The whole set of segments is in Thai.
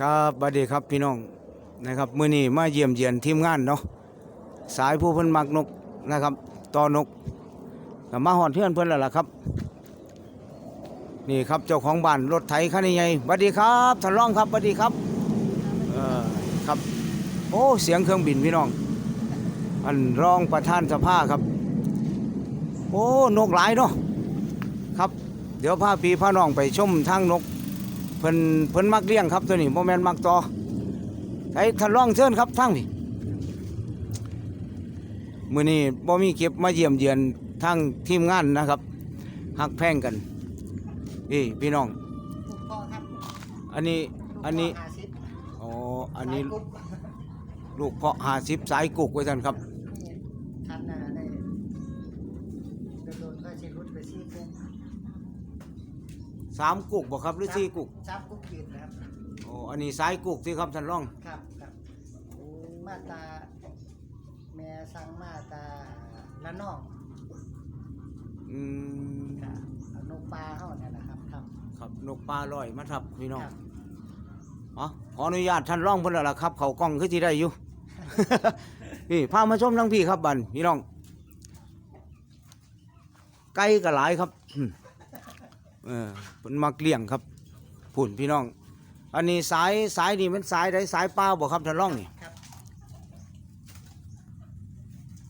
ครับบัดดีครับพี่น้องนะครับมื้อนี้มาเยี่ยมเยียนทีมงานเนาะสายผู้เพิ่นมักนกนะครับตอนกก็มาฮอดเฮือนเพิ่นแล้วล่ะครับ นี่ครับเจ้าของบ้านรถไถคันใหญ่บัดดีครับท่านรองครับบัดดีครับเออครับ โอ้เสียงเครื่องบินพี่น้อง อันรองประธานสภาครับ โอ้นกหลายเนาะครับ เดี๋ยวพาพี่พาน้องไปชมทางนก เพิ่นเพิ่นมักเลี้ยงครับตัวนี้โมแมนมักต่อไอ้ท่านรองเชิญครับทั้งนี่มื้อนี้บ่มีเก็บมาเยี่ยมเยือนทางทีมงานนะครับฮักแพงกันนี่พี่น้อง ถูกพ่อครับอันนี้อันนี้ห้าสิบอ๋อ อันนี้ สายกุ๊บลูกเพาะ50สายกุกไว้ท่านครับ นี่คันน่ะได้โดนๆก็ชิรุดไปซี่กุ๊บ สามกุกบ่ครับหรือสี่กุกจับกุ๊บขีดนะครับอ๋ออันนี้สายกุกที่ครับท่านรองครับครับมาตราแม่สั่งมาตราละน้องอืมครับเอานกปลาเข้าเนี่ยนะครับครับครับนกปลาลอยมาทับพี่น้องครับอ๋อขออนุญาตท่านรองเพิ่นแล้วล่ะครับ เขากล้องคือที่ได้อยู่นี่พามาชมทั้งพี่ครับบันพี่น้องไก่ก็หลายครับอืม เออเพิ่นมักเลี้ยงครับผุ่นพี่น้อง อันนี้สายสายนี่มันสายใดสายปลาบ่ครับท่านรองนี่ครับ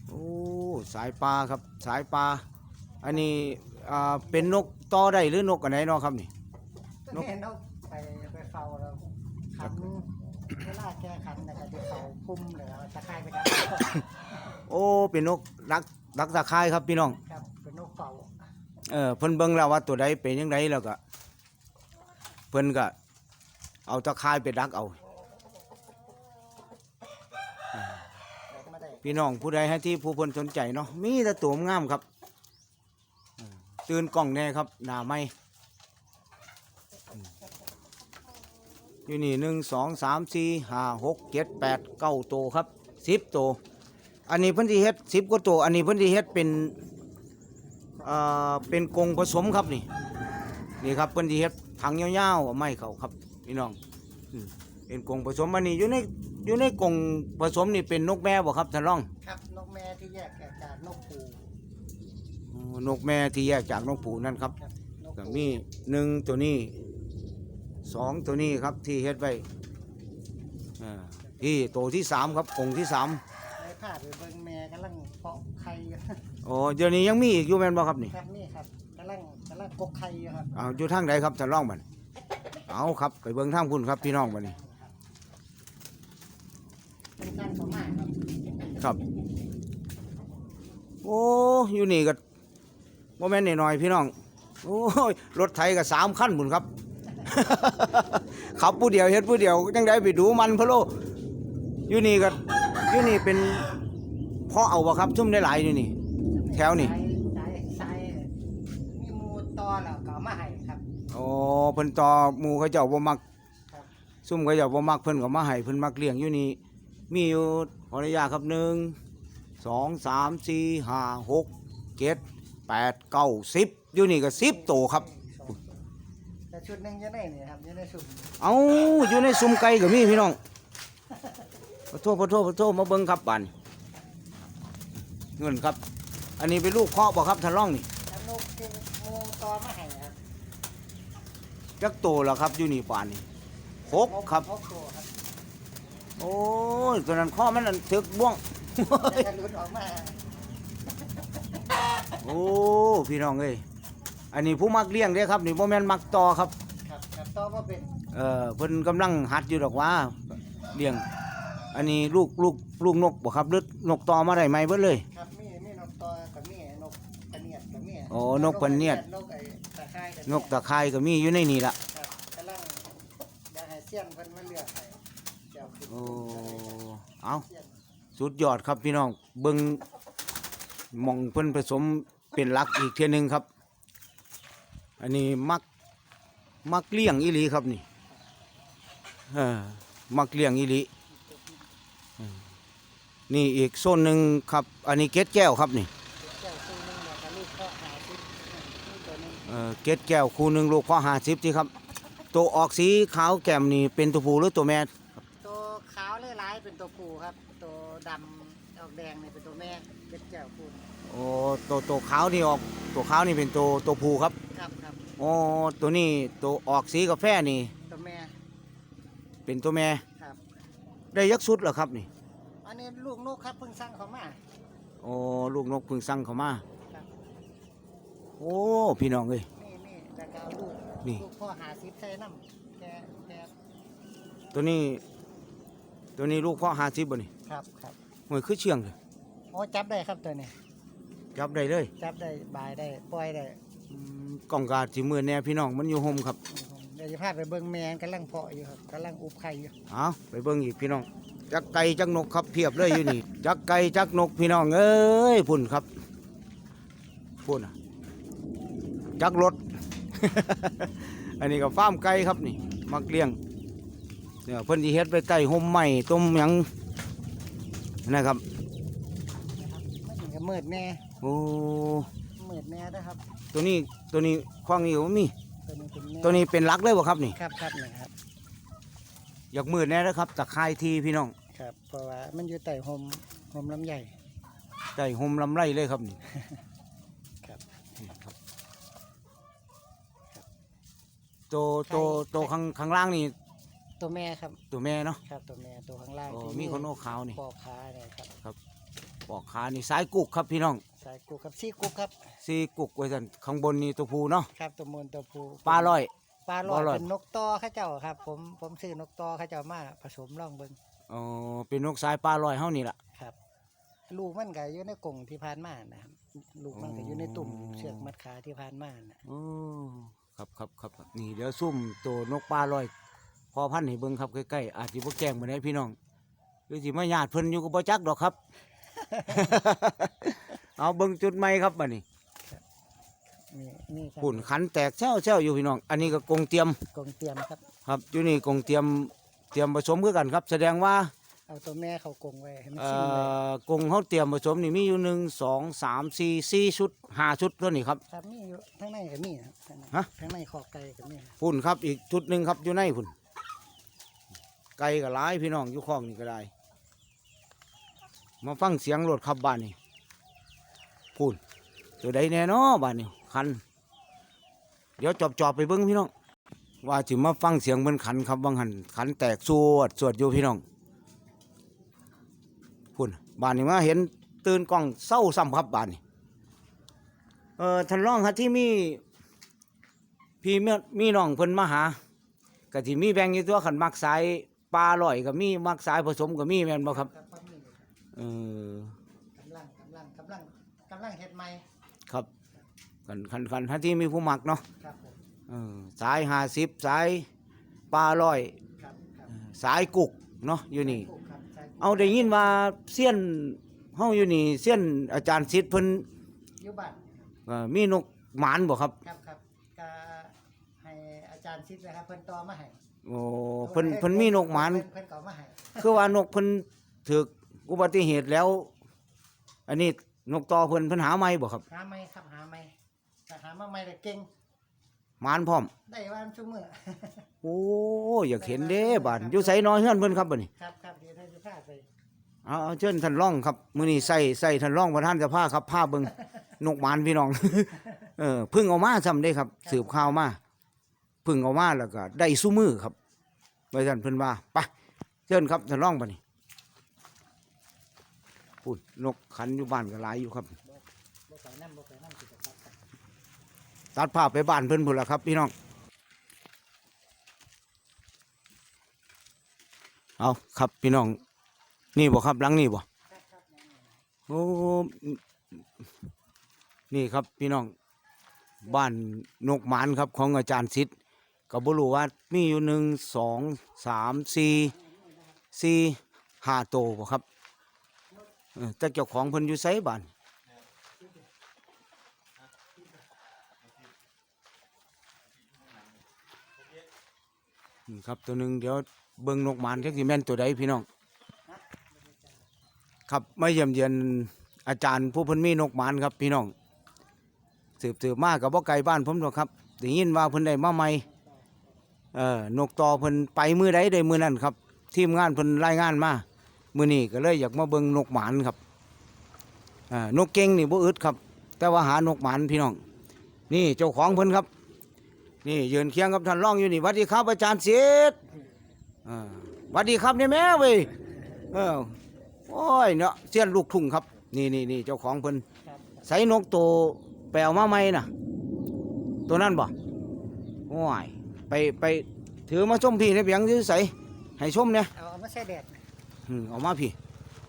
โอ้สายปลาครับสายปลาอันนี้อ่าเป็นนกต่อได้หรือนกอันไหนเนาะครับนี่ นกนกไปไปเฝ้าแล้วขันเวลาแก้ขันนะครับที่เขาพุ่มหรือเอาตะไคร้ไปดับโอ้เป็นนกรักรักตะไคร้ครับพี่น้อง ครับเป็นนกเฝ้า เออเพิ่นเบิ่งแล้วว่าตัวใดเป็นยังไงแล้วก็เพิ่นก็เอาตะข่ายไปดักเอาพี่น้องผู้ใดให้ที่ผู้เพิ่นสนใจเนาะมีแต่ตัวงามครับตื่นกล้องแน่ครับหนาไม้อืมยู่นี่หนึ่งสองสามสี่ห้าหกเจ็ดแปดเก้าตัวครับสิบตัวอันนี้เพิ่นที่เฮ็ดสิบกว่าตัวอันนี้เพิ่นที่เฮ็ดเป็น อ่อเป็นกรงผสมครับนี่นี่ครับเพิ่นที่เฮ็ดถังยาวๆเอาไม้เขาครับพี่น้องอืมเป็นกรงผสมอันนี้อยู่ในอยู่ในกรงผสมนี่เป็นนกแม่บ่ครับท่านรองครับนกแม่ที่แยกจากนกปูอ๋อนกแม่ที่แยกจากนกปูนั่นครับครับนกก็ปูมีหนึ่งตัวนี้สองตัวนี้ครับที่เฮ็ดไว้อ่าที่ตัวที่สามครับกรงที่สาม ในผ้าไปเบิ่งแม่กำลังเพาะไข่อยู่ โอ้เดี๋ยวนี้ยังมีอีกอยู่แม่นบ่ครับนี่ครับนี่ครับกำลังกำลังกกไข่อยู่ครับเอาอยู่ทางใดครับท่านรองบัดเอาครับไปเบิ่งทางพุ่นครับพี่น้องบัดนี้เป็นการประมาณครับครับ โอ้อยู่นี่ก็บ่แม่นน้อยๆพี่น้องโอ้ยรถไถก็สามคันบุญครับ ขับผู้เดียวเฮ็ดผู้เดียวจังได้ไปดูมันพะโลอยู่นี่ก็อยู่นี่เป็นเพาะเอาบ่ครับซุ่มได้หลายอยู่นี่ แถวนี่สายสายสายมีหมูตอแล้วก็เอามาให้ครับ โอ้เพิ่นต่อหมู่เขาเจ้าบ่มักครับ ซุ่มเขาเจ้าบ่มักเพิ่นก็มาให้เพิ่นมักเลี้ยงอยู่นี่มีอยู่ขออนุญาตครับหนึ่งสองสามสี่ห้าหกเจ็ดแปดเก้าสิบอยู่นี่ก็สิบตัวครับ แต่ชุดหนึงจะได้นี่ครับจะได้สุ่มเอาอยู่ในซุ้มไก่ก็มีพี่น้องขอโทษขอโทษขอโทษมาเบิ่งครับบันเงินครับ อันนี้เป็นลูกเคาะบ่ครับท่านร่องนี่แล้วนกที่หมูตอมาให้ครับจักโตแล้วครับอยู่นี่ป่านนี่หกครับ หกตัวครับโอ้ยตัวนั้นข้อมันนั่นถึกบ่วง แล้วก็หลุดออกมาโอ้พี่น้องเอ้ยอันนี้ผู้มักเลี้ยงเด้ครับนี่บ่แม่นมักต่อครับ ครับครับต่อมาเป็นเออเพิ่นกำลังหัดอยู่ดอกว่าเลี้ยง อันนี้ลูกลูกลูกนกบ่ครับหรือนกต่อมาได้ไหมเบิดเลย ครับมีมีนกตอกับมีนกกระเนีย ดกับมีโอ้นกกระเนียด นกไอ้ตะไคร้กับนกตะไคร้ก็มีอยู่ในนี่ล่ะครับกำลังอยากให้เสี้ยนเพิ่นมาเลือกให้เดี๋ยวขึ้นโอ้เอาเสี้ยนสุดยอดครับพี่น้องเบิ่งหมองเพิ่นผสมเป็นหลักอีกเทียหนึงครับ อันนี้มักมักเลี้ยงอีหลีครับนี่เออมักเลี้ยงอีหลีอืมนี่อีกโซนหนึ่งครับ อันนี้เกล็ดแก้วครับนี่ แก้วคู่หนึง แล้วก็ลูกก็หาซิปนี่ตัวหนึงเออเกล็ดแก้วคู่หนึ่งลูกพ่อหาสิบที่ครับ ตัวออกสีขาวแก้มนี่เป็นตัวผู้หรือตัวแม่ตัวขาวหลายๆเป็นตัวผู้ครับ ตัวดำออกแดงเนี่ยเป็นตัวแม่เป็นแก้วคุณโอ้ตัวตัวขาวนี่ออกตัวขาวนี่เป็นตัวตัวผู้ครับครับครับโอ้ตัวนี้ตัวออกสีกาแฟนี่ ตัวแม่ เป็นตัวแม่ครับได้ยักสุดเหรอครับนี่ อันนี้ลูกนกครับเพิ่งสั่งเขามาโอ้ลูกนกเพึ่งสั่งเข้ามาครับ โอ้ พี่น้องเอ้ยนี่นี่แต่ก็เอาลูกนี่ ลูกพ่อหาซิปใส่น้ำแกแกตัวนี้ ตัวนี้ลูกพ่อหาสิบบ่นี่ครับครับหวยคือเชียงเลยโอ้จับได้ครับตัวนี้ จับได้เลยจับได้บายได้ปล่อยได้อืมกล่องกาดสิมือแน่พี่น้องมันอยู่ห่มครับเดี๋ยวจะพาไปเบิ่งแมงกำลังเพาะอยู่ครับกำลังอุบไข่อยู่เอาไปเบิ่งอีกพี่น้องจักไก่จักนกครับเพียบเลยอยู่นี่ จักไก่จักนกพี่น้องเอ้ยพุ่นครับพุ่นน่ะ จักรถ อันนี้ก็ฟาร์มไก่ครับนี่ มักเลี้ยงเนี่ยเพิ่นสิเฮ็ดไปใกล้ห่มใหม่ต้มหยังนะครับมันก็มืดแน่โอ้มืดแน่นะครับ ตัวนี้ตัวนี้คว้างนี้ก็มี ตัวนี้เป็นแม่ตัวนี้เป็นหลักเลยบ่ครับนี่ครับครับนี่ครับอยากมืดแน่นะครับตะไคร้ทีพี่น้องครับเพราะว่ามันอยู่ใต้โฮมโฮมลำใหญ่ใต้ห่มลำไรเลยครับนี่ ครับ นี่ครับ ตัวตัวตัวข้างข้างล่างนี่ตัวแม่ครับ ตัวแม่เนาะครับตัวแม่ตัวข้างล่างโอ้ที่มีคนโอ้ขาวนี่ปอกขาเนี่ยครับปอกขานี่สายกุกครับพี่น้องสายกุกครับซี่กุกครับซีกุกไว้สันข้างบนนี่ตัวผู้เนาะครับตัวมูลตัวผู้ปลาร้อยปลาลปอลายลอยเป็นนกตอเข้าเจ้าครับ ผมผมซื้อนกตอเข้าเจ้ามาผสมล่องเบิ่งอ๋อเป็นนกสายปลาร้อยเฮานี่ล่ะครับลูกมันก็อยู่ในกรงที่ผ่านมานะครับลูกมันก็อยู่ในตุ่มอ๋อเชือกมัดขาที่ผ่านมานะโอ้ ครับครับครับครับ นี่เดี๋ยวซุ่มตัวนกปลาร้อย พอพันธุ์ให้เบิ่งครับใกล้ๆอาจสิบ่แกล้งบ่ได้พี่น้องหรือสิมาญาติเพิ่นอยู่ก็บ่จักดอกครับ เอาเบิ่งจุดใหม่ครับบัดนี้นี่นี่ครับปุ่นขันแตกแซวๆอยู่พี่น้อง อันนี้ก็กรงเตรียมกรงเตรียมครับ ครับอยู่นี่กรงเตรียมเตรียมผสมคือกันครับ แสดงว่า เอาตัวแม่เขากรงไว้ให้มันเอ่ชิมเลยอกรงเขาเตรียมผสมนี่มีอยู่หนึ่งสองสามสี่สี่ชุดห้าชุดตัวนี้ครับ ครับมีอยู่ทั้งในก็มีครับทั้งในฮะ ทั้งในขอบไก่ก็มีพุ่นครับ อีกชุดหนึ่งครับอยู่ในพุ่นไก่ก็หลายพี่น้องอยู่คลองนี่ก็ได้ มาฟังเสียงรถขับบ้านนี่พุ่นตัวใดแน่นอบ้านนี่คัน เดี๋ยวจอบจอบๆไปเบิ้งพี่น้อง ว่าจิมาฟังเสียงเบิ้นขันครับบางหันขันแตกสวดสวดอยู่พี่น้องพุ่น บ้านนี่มาเห็นตื่นกล้องเศร้าซ้ำครับบ้านนี่เออท่านรองครับที่มีพี่เมื่อมีน้องเพิ่นมาหาก็สิมีแบ่งอยู่ตัวขันมักสายปลาลอยก็มีมักสายผสมก็มีแม่นบ่ครับครับมีอยู่เออกำลังกำลังกำลังกำลังเฮ็ดใหม่ครับคันคันคันถ้าที่มีผู้มักเนาะครับผมเออสายห้าสิบสายปลาลอยครับครับเออสายกุกเนาะอยู่นี่ถูกครับใช่ เอาได้ยินว่าเสี้ยนเฮาอยู่นี่เสี้ยนอาจารย์ศิษย์เพิ่นอยู่บ้านเอ่อมีนกหมานบ่ครับครับครับก็ให้อาจารย์ชิดเลยครับเพิ่นต่อมาให้โอ้เพิ่นเพิ่นมีนกหมาน เพิ่เพิ่นต่อมาให้คือว่านกเพิ่นถูกอุบัติเหตุแล้ว อันนี้นกต่อเพิ่นเพิ่นหาไม่บ่ครับ หาไหมครับหาไหมแต่หามาใหม่แต่เก่งห มานพร้อม ได้วันชั่วมือโอ้อยากเห็นเด้บาดอยู่ไสน้อยเฮือนเพิ่นครับบัดนี้ครับครับเดี๋ยวท่านจะพาไปเอาเอาเชิญท่านร่องครับมื้อนี้ใส่ใส่ท่านร่องประธานสภาครับภาพเบิ่งนกหมานพี่น้อง เออเพึ่งเอามาซ้ำเด้ครับ สืบข่าวมาเพึ่งเอามาแล้วก็ได้ซุมือครับไว้ท่านเพิ่นว่าไปเชิญครับท่านร่องบัดนี้พูดนกขันอยู่บ้านก็หลายอยู่ครับ บ่ไปนั่บ่ไปนั่สิจะตัดไป ตัดภาพไปบ้านเพิ่นพุ่นละครับพี่น้อง เอาครับพี่น้อง นี่บ่ครับหลังนี่บ่โอ้นี่ครับพี่น้องบ้านนกหมานครับของอาจารย์ซิดก็บ่รู้ว่ามีอยู่หนึ่งสองสามสี่สี่ห้าโตบ่ครับแต่เจ้าของเพิ่นอยู่ไสบ้าน นี่ครับตัวหนึ่งเดี๋ยวเบิ่งนกหมานจักสิแม่นตัวใดพี่น้องครับไมาเยี่ยมเยียนอาจารย์ผู้เพิ่นมีนกหมานครับพี่น้องสืบสืบมากกับบ่ไกลบ้านผมหรอกครับได้ยินว่าเพิ่นได้มาใหม่เอ่อนกต่อเพิ่นไปมือใดได้มือนั้นครับทีมงานเพิ่นรายงานมามือนี้ก็เลยอยากมาเบิ่งนกหมานครับอ่านกเก่งนี่บ่อึดครับ แต่ว่าหานกหมานพี่น้อง นี่เจ้าของเพิ่นครับ นี่ยืนเคียงกับท่านรองอยู่นี่หวัดดีครับอาจารย์เสียดอ่าหวัดดีครับนี่แม่เว้ยเออโอ้ยเนาะเสี้ยนลูกทุ่งครับ นี่นี่นี่เจ้าของเพิ่นครับใส่นกตัวแปลวมาใหม่น่ะ ตัวนั้นบ่โอ้ยไปไปถือมาชมพี่ในเปียงซื้อใส่ให้ชมเนี่ยเอาเอามาใส่แดดอืมเอามาพี่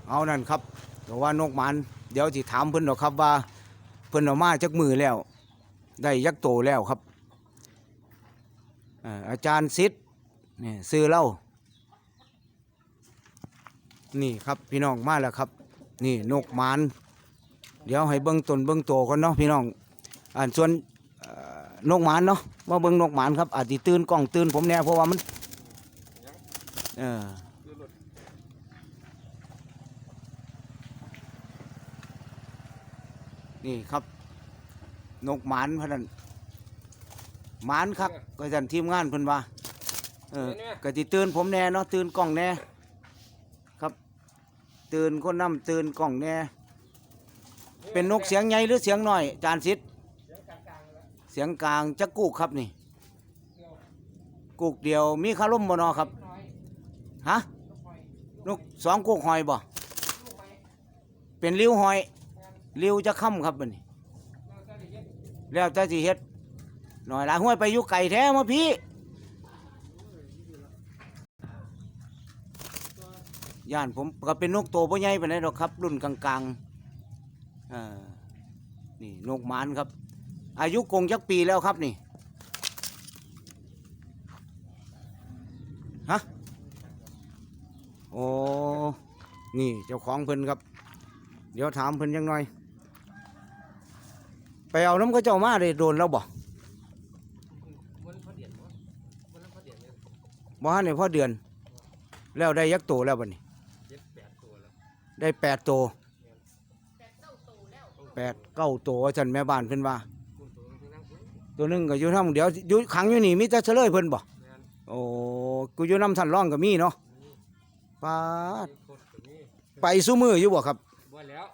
เอานั่นครับแต่ว่านกหมันเดี๋ยวสิถามเพิ่นดอกครับว่า เพิ่นเอามาจักมือแล้ว ได้ยักษ์โตแล้วครับ อาจารย์ซิดนี่ซื้อเล่านี่ครับพี่น้องมาแล้วครับ นี่นกหมันเดี๋ยวให้เบิ้งตนเบิ้งโตก่อนเนาะพี่น้องอ่านส่วนนกหมันเนาะมาเบิ้งนกหมันครับอาจจะตื่นกล้องตื่นผมแน่เพราะว่ามันเออนี่ครับ นกหมานพนัน หมานครับก็จันทีมงานเพิ่นว่าเออก็สิตื่นผมแน่เนาะตื่นกล้องแน่ครับ ตื่นคนนำตื่นกล้องแน่เป็นนกเสียงใหญ่หรือเสียงน้อยจานสิทธิ์เสียงกลางจะกูกครับนี่ กูกเดียวมีคาร่มบ่เนอครับฮะนกสองกูกหอยบ่เป็นริ้วหอยเลี้ยวจะค่ำครับบัดนี้ แล้วแต่สิเฮ็ด หน่อยลายห้วยไปยู่ไก่แท้มาพี่ ย่านผมก็เป็นนกโตบ่ใหญ่ไปานใดดอกครับ รุ่นกลางๆนี่นกหมานครับ อายุกงจักปีแล้วครับนี่ฮะโอ้นี่เจ้าของเพิ่นครับ เดี๋ยวถามเพิ่นยังหน่อย ไปเอาน้ำกระเจ้ามาเลยโดนแล้วบ่ วันพอเดียนวะวันนั้นพอเดียนเลย บ่ฮันเนี่ยพอเดือน แล้วได้ยักษ์โตแล้วบัดนี้เจ็ดแปดตัวแล้วได้แปดโตแปดเก้าโตว่าฉันแม่บ้านเพิ่นว่าคุณตัวนึงที่นั่งคุณตัวหนึงก็อยู่ทำเดี๋ยวอยู่ขังอยู่นี่มีแต่เฉลยเพิ่นบ่งานโอ้กูอยู่น้ำทันร่องก็มีเนาะนี่ปาดโคตรตัวนี้ไปสู้มืออยู่บ่ครับบ่แล้ว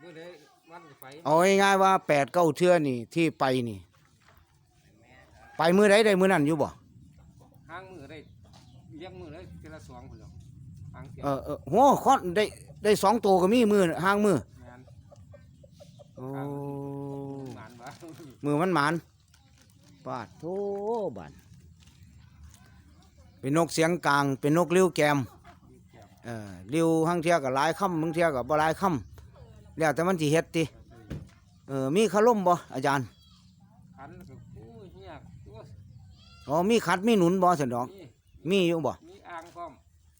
เมื่อใดวันไฟเอาง่ายๆว่าแปดเก้าเทื่อนี่ที่ไปนี่ ไปมือใดได้มือนั้นอยู่บ่ห้างมือได้ เลี้ยงมือได้ทีละสองคนแล้วห้างเสียเออเออโหคอนได้ได้สองโตก็มีมือห่างมือ งานโอ้ งานวะมือมันหมานปาดโธบันเป็นนกเสียงกลาง เป็นนกเลี้ยวแกมเออเลี้ยวห้างเทียกับหลายคำบางเทียกับบ่หลายคำแล้วแต่มันสิเฮ็ดติเออมีคาร่มบ่อาจารย์ขันกับโอ้ยเฮียตัวอ๋อมีขัดมีหนุนบ่สันดอก นี่ มีอยู่บ่มีอ่างพร้อม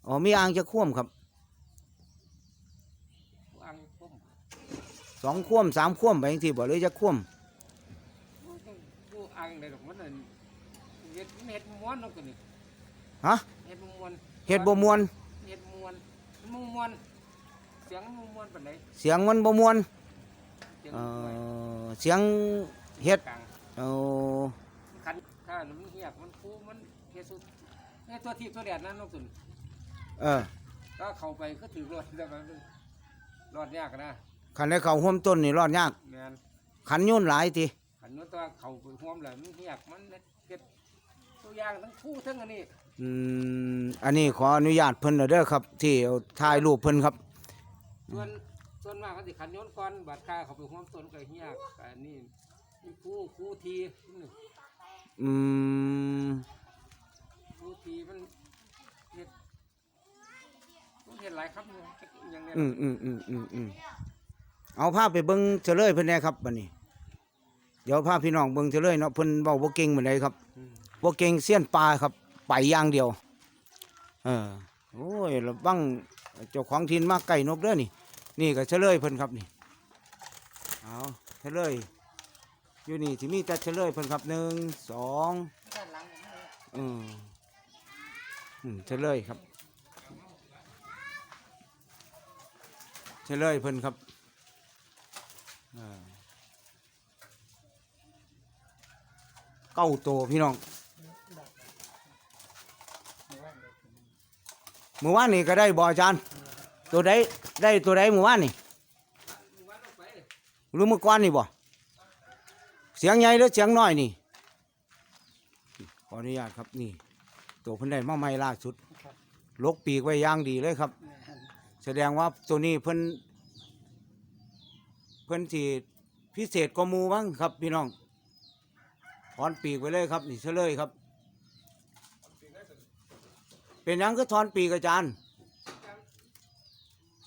อ๋อมีอ่างจะคว่ำครับอ่างพร้อมสองคว่ำสามคว่ำไปจังซี่บ่หรือจะคว่กูอ่างได้ดอกมันนั่นเฮ็ดเฮ็ดม้วนเนาะกันนี่ำฮะเฮ็ดม้วนเฮ็ดบ่มวนเฮ็ดม้วนมันม้วนเสียงมันม้วนปานใดเสียงมันบ่มวนเสียงเอมันม้วนอเสียงเฮ็ดกลางเอาขันถ้ามันเหียกมันฟูมันเฮสุด ไอ้ตัวทีบตัวแดดนั่นน้องสุนเออก็เข้าไปก็ถือรถแต่มันรอดยากนะคันได้เข้าห่วมต้นนี่รอดยากแมนขันโยนหลายติขันนู้นตัวเข้าไปห่วมแล้วมันเหียกมันเก็บตัวอย่างทั้งคู่ทั้งอันนี้อืมอันนี้ขออนุญาตเพิ่นเด้อครับ ที่เอาถ่ายรูปเพิ่นครับ ส่วนส่วนมากก็สิขันโยนก่อนบาดค่าเข้าไปห่วมต้นก็เหียกอันนี้มีคู่คู่ทีนี่อืม คู่ทีมันเฮ็ดมันเห็นหลายครับเนี่ยอย่างเนี้ยอืมอืมอืมอืมอืมเอาภาพไปเบิ่งเฉลยเพิ่นแหน่ครับบัดนี้ เดี๋ยวพาพี่น้องเบิ่งเฉลยเนาะเพิ่นเว้าบ่เก่งปานใดครับอืมบ่เก่งเสี้ยนปลาครับ ไปอย่างเดียว เออโอ้ยระวังเจ้าของถิ่นมาไก่นกเด้อนี่ นี่ก็เฉลยเพิ่นครับนี่เอาเฉลยอยู่นี่สิมีแต่เฉลยเพิ่นครับหนึ่งสอง ด้านหลังผมเลยอืมอืม เฉลยครับเฉลยเพิ่นครับเก้าตัวพี่น้องเมื่อวานนี่ก็ได้บ่อาจารย์ตัวใดได้ตัวใดเมื่อวานนี่รือเมื่อก่อนนี่บ่เสียงใหญ่หรือเสียงน้อยนี่ขออนุญาตครับนี่ ตัวเพิ่นได้มาใหม่ล่าสุดครับ ลกปีกไว้อย่างดีเลยครับแม่นแสดงว่าตัวนี้เพิ่นเพิ่นสิพิเศษกว่าหมูบ้างครับ พี่น้องถอนปีกไว้เลยครับ นี่เฉลยครับ เป็นหยังก็ถอนปีกอาจารย์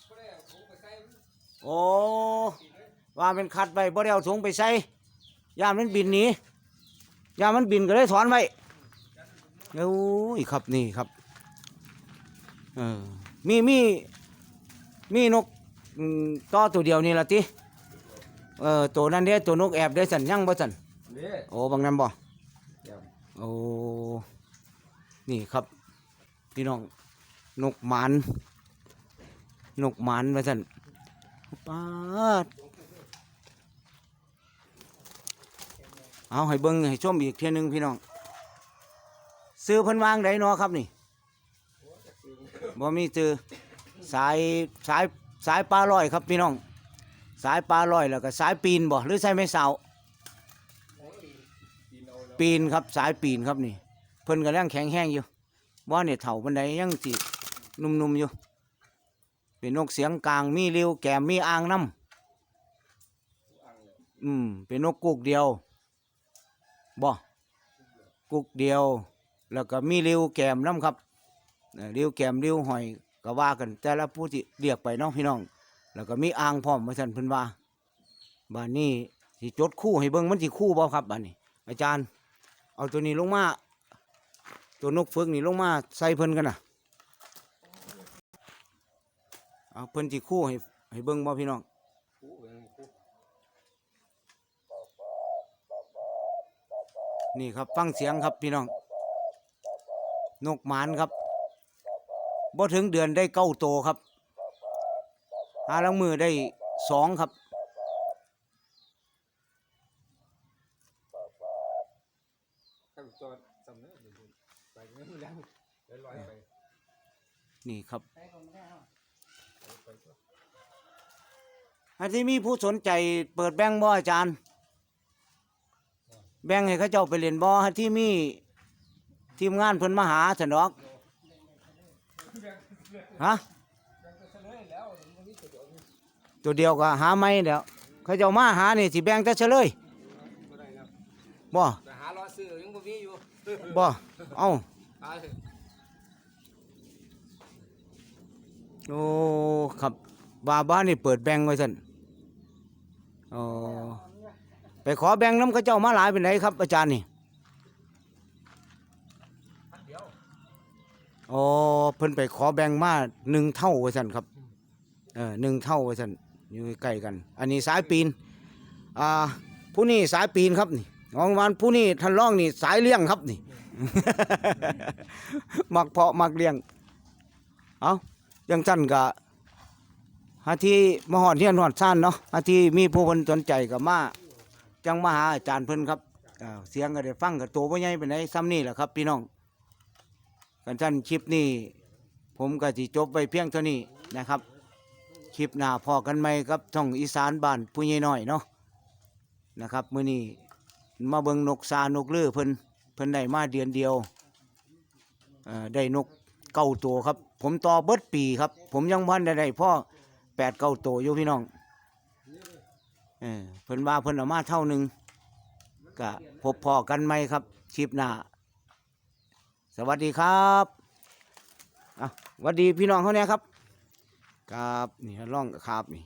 ก็ได้เอาถุงไปใส่โอ้ว่าเป็นคัดไว้บ่ได้เอาถุงไปใส่ย่ามมันบินหนีย่ามมันบินก็เลยถอนไว้ โอ้ยครับนี่ครับเออมีมีมีนกอืมต่อตัวเดียวนี่ละติเออตัวนั้นเด้ตัวนกแอบได้สันยังบ่สันเด้โอ้บางนั้นบ่เดี๋ยวโอ้นี่ครับพี่น้องนกหมานนกหมานว่าสันปาดเอาให้เบิ้งให้ชมอีกเทียหนึงพี่น้อง ซื้อเพิ่นวางไดเนาะครับนี่บ่มีซื้อสายสายสายปลาลอยครับพี่น้อง สายปลาลอยแล้วก็สายปีนบ่หรือสายไม้เสาปีนครับสายปีนครับนี่ เพิ่นก็ยังแข็งแห้งอยู่ว่าเนี่ยเถ่าบันไดยังสินุ่มๆอยู่เป็นนกเสียงกลางมีริ้วแกมมีอ่างน้ำอืมเป็นนกกุกเดียวบ่กุกเดียว แล้วก็มีริ้วแกมน้ำครับเริ้วแก้มริ้วหอยก็ว่ากัน แต่ละผู้ที่เรียกไปน้องพี่น้อง แล้วก็มีอ่างพร้อมมาสั่นเพิ่นว่าบ้านนี้สิจดคู่ให้เบิ่งมันสิคู่บ่ครับบ้านนี้ อาจารย์ เอาตัวนี้ลงมา ตัวนกฝึกนี่ลงมาใส่เพิ่นกันนะเอาเพิ่นจีคู่ให้ให้เบิ่งบ่พี่น้องนี่ครับฟังเสียงครับพี่น้อง นกหมานครับบ่ถึงเดือนได้เก้าโตครับ หาลังมือได้สองครับข้าจอดสำเนาเดี๋ยวไปเงินแล้วเดี๋ยวลอยไปนี่ครับไปผมไม่ได้เอาไปตัวอันที่มีผู้สนใจเปิดแบงค์บ่อาจารย์ แบงค์ให้เขาเจ้าไปเล่นบ่อันที่มี ทีมงานเพิ่นมาหาสนอกฮะยังจะเฉลยแล้วมันมีตัวเดียวนี่ตัวเดียวก็หาไม่เดี๋ยวเขาเจ้ามาหานี่สิแบ่งแต่เฉลยบ่ได้แล้วบ่ไปหารอซื้อยังบ่มีอยู่บ่เอ้าหาเถอะโอ้ครับบาบ้านนี่เปิดแบ่งไว้ซั่นอ๋อไปขอแบ่งน้ำเขาเจ้ามาหลายเป็นไหนครับ อาจารย์นี่ พันเดียว อ๋อเพิ่นไปขอแบ่งมาหนึ่งเท่าไว้ซั่นครับ เออหนึ่งเท่าไว้ซั่นอยู่ใกล้กัน อันนี้สายปีน อ่า ผู้นี้สายปีนครับนี่ของวันผู้นี้ท่านร้องนี่สายเลี้ยงครับนี่ มักเพาะมักเลี้ยง เอายังสันกะหาที่มาหอดเทียนหอดซ่านเนาะหาที่มีผู้คนสนใจกับมาจังมาหาอาจารย์เพิ่นครับอ้าเสียงก็ได้ฟังกับตัวบ่ใหญ่เป็นไดซ้ำนี่แหละครับพี่น้อง กันท่านคลิปนี้ ผมก็สิจบไว้เพียงเท่านี้นะครับ คลิปหน้าพอกันไหมครับท่องอีสานบ้านผู้ใหญ่น้อยเนาะนะครับมื้อนี้มาเบิงนกซานกเลือเพิ่นเพิ่นได้มาเดือนเดียวเอ่อได้นกเก้าตัวครับ ผมต่อเบิดปีครับ ผมยังพันได้ได้พ่อแปดเก้าตัวอยู่พี่น้องเออเพิ่นว่าเพิ่นเอามาเท่าหนึงก็พบพอกันไหมครับคลิปหน้า วัสดีครับอะสวัสดีพี่น้องเขาเนี่ยครับครับนี่ร่องครับนี่